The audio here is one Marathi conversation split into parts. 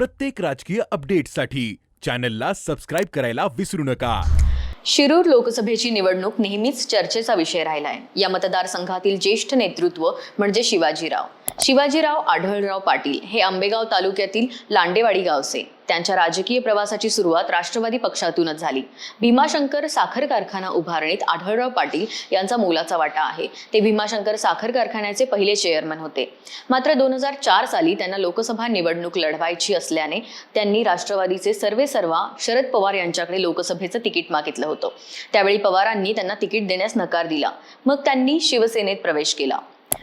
प्रत्येक राजकीय अपडेटसाठी चॅनलला सबस्क्राईब करायला विसरू नका. शिरूर लोकसभेची निवडणूक नेहमीच चर्चेचा विषय राहिलाय. या मतदारसंघातील ज्येष्ठ नेतृत्व म्हणजे शिवाजीराव. शिवाजीराव आढळराव पाटील हे आंबेगाव तालुक्यातील लांडेवाडी गावचे. त्यांच्या राजकीय प्रवासाची सुरुवात राष्ट्रवादी पक्षातूनच झाली. भीमाशंकर साखर कारखाना उभारणीत आढळराव पाटील यांचा मोलाचा वाटा आहे. ते भीमाशंकर साखर कारखान्याचे पहिले चेअरमन होते. मात्र दोन हजार चार साली त्यांना लोकसभा निवडणूक लढवायची असल्याने त्यांनी राष्ट्रवादीचे सर्वे सर्वा शरद पवार यांच्याकडे लोकसभेचं तिकीट मागितलं होतं. त्यावेळी पवारांनी त्यांना तिकीट देण्यास नकार दिला. मग त्यांनी शिवसेनेत प्रवेश केला.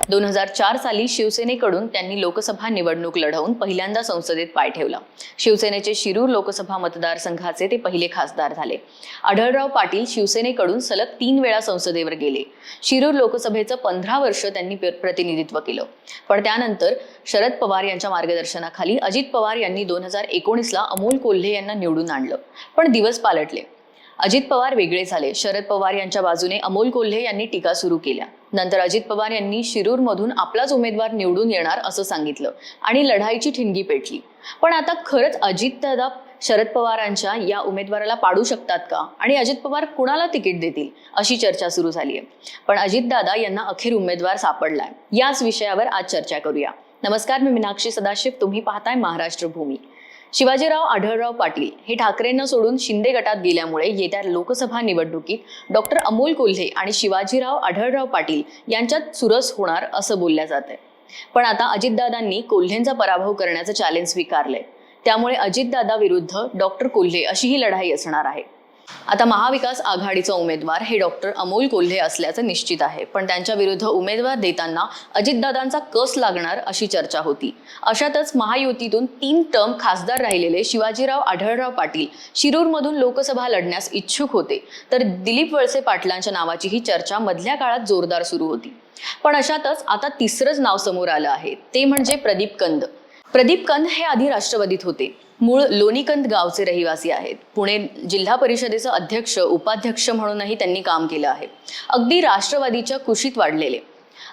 दोन हजार चार साली शिवसेनेकडून त्यांनी लोकसभा निवडणूक लढवून पहिल्यांदा संसदेत पाय ठेवला. शिवसेनेचे शिरूर लोकसभा मतदारसंघाचे ते पहिले खासदार झाले. आढळराव पाटील शिवसेनेकडून सलग तीन वेळा संसदेवर गेले. शिरूर लोकसभेचं पंधरा वर्ष त्यांनी प्रतिनिधित्व केलं. पण त्यानंतर शरद पवार यांच्या मार्गदर्शनाखाली अजित पवार यांनी दोन हजार एकोणीसला अमोल कोल्हे यांना निवडून आणलं. पण दिवस पालटले. अजित पवार वेगळे झाले. शरद पवार यांच्या बाजूने अमोल कोल्हे यांनी टीका सुरू केल्या. नंतर अजित पवार यांनी शिरूरमधून आपलाच उमेदवार निवडून येणार असं सांगितलं आणि लढाईची ठिणगी पेटली. पण आता खरंच अजितदादा शरद पवारांच्या या उमेदवाराला पाडू शकतात का? आणि अजित पवार कुणाला तिकीट देतील अशी चर्चा सुरू झाली आहे पण अजितदादा यांना अखेर उमेदवार सापडलाय. याच विषयावर आज चर्चा करूया. नमस्कार मी मीनाक्षी सदाशिव. तुम्ही पाहताय महाराष्ट्र भूमी. शिवाजीराव आढळराव पाटील हे ठाकरेंना सोडून शिंदे गटात गेल्यामुळे येत्या लोकसभा निवडणुकीत डॉक्टर अमोल कोल्हे आणि शिवाजीराव आढळराव पाटील यांच्यात चुरस होणार असं बोलल्या जात आहे पण आता अजितदादांनी कोल्हेंचा पराभव करण्याचं चॅलेंज स्वीकारलंय. त्यामुळे अजितदादा विरुद्ध डॉक्टर कोल्हे अशी ही लढाई असणार आहे. आता महाविकास आघाडीचा उमेदवार हे डॉक्टर अमोल कोल्हे असल्याचं निश्चित आहे. पण त्यांच्या विरुद्ध उमेदवार देताना अजितदादांचा कस लागणार अशी चर्चा होती. अशातच महायुतीतून तीन टर्म खासदार राहिलेले शिवाजीराव आढळराव पाटील शिरूरमधून लोकसभा लढण्यास इच्छुक होते. तर दिलीप वळसे पाटलांच्या नावाची ही चर्चा मधल्या काळात जोरदार सुरू होती. पण अशातच आता तिसरंच नाव समोर आलं आहे. ते म्हणजे प्रदीप कंद. प्रदीप कंद हे आधी राष्ट्रवादीत होते. मूळ लोणीकंद गावचे रहिवासी आहेत. पुणे जिल्हा परिषदेचं अध्यक्ष उपाध्यक्ष म्हणूनही त्यांनी काम केलं आहे. अगदी राष्ट्रवादीच्या कुशीत वाढलेले.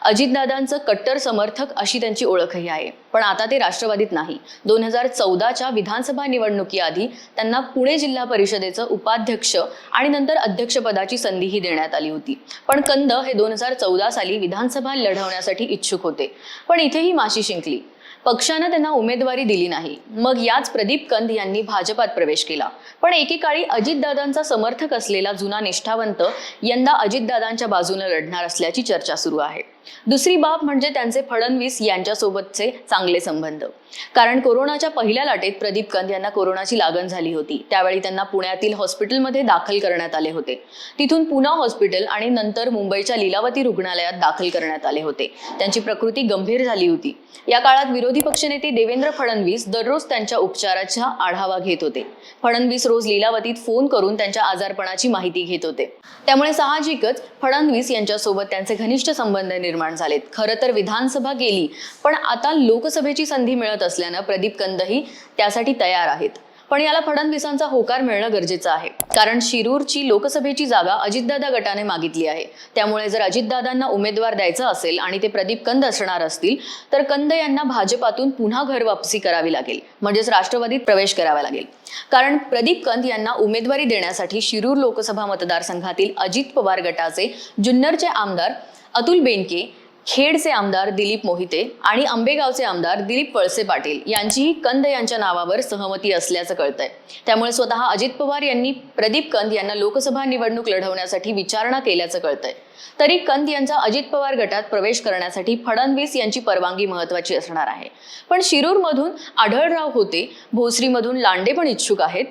अजितदादांचं कट्टर समर्थक अशी त्यांची ओळखही आहे. पण आता ते राष्ट्रवादीत नाही. दोन हजार चौदाच्या विधानसभा निवडणुकीआधी त्यांना पुणे जिल्हा परिषदेचं उपाध्यक्ष आणि नंतर अध्यक्षपदाची संधीही देण्यात आली होती. पण कंद हे दोन हजार चौदा साली विधानसभा लढवण्यासाठी इच्छुक होते. पण इथेही माशी शिंकली. पक्षानं त्यांना उमेदवारी दिली नाही. मग याच प्रदीप कंद यांनी भाजपात प्रवेश केला. पण एकेकाळी अजितदादांचा समर्थक असलेला जुना निष्ठावंत यंदा अजितदादांच्या बाजूने लढणार असल्याची चर्चा सुरू आहे. दुसरी बाब म्हणजे त्यांचे फडणवीस यांच्यासोबतचे चांगले संबंध. कारण कोरोनाच्या पहिल्या लाटेत प्रदीप कंद यांना कोरोनाची लागण झाली होती. त्यावेळी त्यांना पुण्यातील हॉस्पिटलमध्ये दाखल करण्यात आले होते. तिथून पुना हॉस्पिटल आणि नंतर मुंबईच्या लीलावती रुग्णालयात दाखल करण्यात आले होते. त्यांची प्रकृती गंभीर झाली होती. या काळात विरोधी पक्षनेते देवेंद्र फडणवीस दररोज त्यांच्या उपचाराचा आढावा घेत होते. फडणवीस रोज लीलावतीत फोन करून त्यांच्या आजारपणाची माहिती घेत होते. त्यामुळे साहजिकच फडणवीस यांच्यासोबत त्यांचे घनिष्ठ संबंध निर्माण झालेत. खरं तर विधानसभा गेली पण आता लोकसभेची संधी मिळत असल्यानं प्रदीप कंदही त्यासाठी तयार आहेत. पण याला फडणवीसांचा होकार मिळणं गरजेचं आहे. कारण शिरूरची लोकसभेची जागा अजितदादा गटाने मागितली आहे. त्यामुळे जर अजितदादांना उमेदवार द्यायचा असेल आणि ते प्रदीप कंद असणार असतील तर कंद यांना भाजपातून पुन्हा घर वापसी करावी लागेल. म्हणजेच राष्ट्रवादीत प्रवेश करावा लागेल. कारण प्रदीप कंद यांना उमेदवारी देण्यासाठी शिरूर लोकसभा मतदारसंघातील अजित पवार गटाचे जुन्नरचे आमदार अतुल बेनके खेडचे आमदार दिलीप मोहिते आणि आंबेगावचे आमदार दिलीप वळसे पाटील यांचीही कंद यांच्या नावावर सहमती असल्याचं कळतंय. त्यामुळे स्वतः अजित पवार यांनी प्रदीप कंद यांना लोकसभा निवडणूक लढवण्यासाठी विचारणा केल्याचं कळतंय. तरी कंद यांचा अजित पवार गटात प्रवेश करण्यासाठी फडणवीस यांची परवानगी महत्वाची असणार आहे. पण शिरूरमधून आढळराव होते भोसरीमधून लांडे पण इच्छुक आहेत.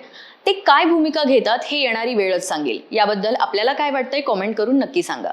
ते काय भूमिका घेतात हे येणारी वेळच सांगेल. याबद्दल आपल्याला काय वाटतंय कॉमेंट करून नक्की सांगा.